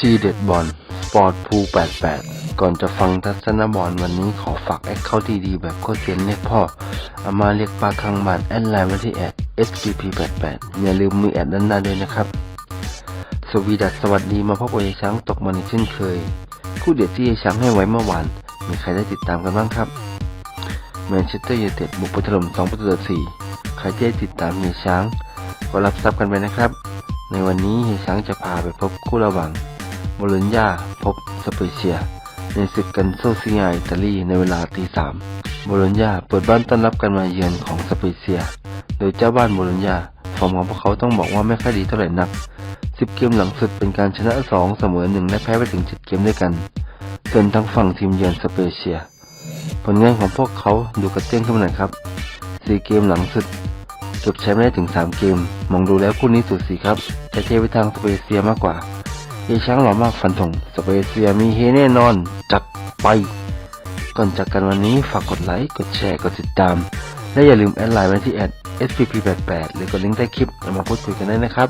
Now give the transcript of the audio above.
ทีเด็ดบอลสปอร์ตพู88 ก่อนจะฟังทัศนบอลวันนี้ขอฝากแอคเคาท์ดีๆ แบบโคตรเซียนเรียกพ่อเอามาเรียกปลาคังบานแอดไลน์มาที่แอด SPP88 อย่าลืมมือแอดด้านหน้าด้วยนะครับ สวีดัสสวัสดีมาพบกับยายช้างตกมันเช่นเคย คู่เด็ดที่ยายช้างให้ไว้เมื่อวาน มีใครได้ติดตามกันบ้างครับแมนเชสเตอร์ยูไนเต็ดบุกไปถล่ม2ประตูต่อ4ใครได้ติดตามยายช้าง ก็รับทราบกันไปนะครับ ในวันนี้เฮียช้างจะพาไปพบคู่ระหว่าง โบโลญญาพบสเปเชีย ในศึกกันโซซิงาอิตาลีในเวลาตีสามโบโลญญาเปิดบ้านต้อนรับการมาเยือนของสเปเชีย โดยเจ้าบ้านโบโลญญาฟอร์มของพวกเขาต้องบอกว่าไม่ค่อยดีเท่าไหร่นัก10เกมหลังสุดเป็นการชนะ2เสมอ1และแพ้ไปถึง7เกมด้วยกันส่วนทางฝั่งทีมเยือนสเปเชีย ผลงานของพวกเขาดูกระเตื้องขึ้นมาหน่อยครับ4เกมหลังสุดเก็บแชมป์ได้ถึง 3 เกม มองดูแล้วคู่นี้สุดสีครับแต่เทไปทางสเปเชียมากกว่า เอช้างหล่อมากฟันธงสเปเซียมีเฮแน่นอน จัดไป ก่อนจากกันวันนี้ฝากกดไลค์ กดแชร์ กดติดตาม และอย่าลืมแอดไลน์มาที่แอด SPP88 หรือกดลิงก์ใต้คลิปมาพูดคุยกันได้นะครับ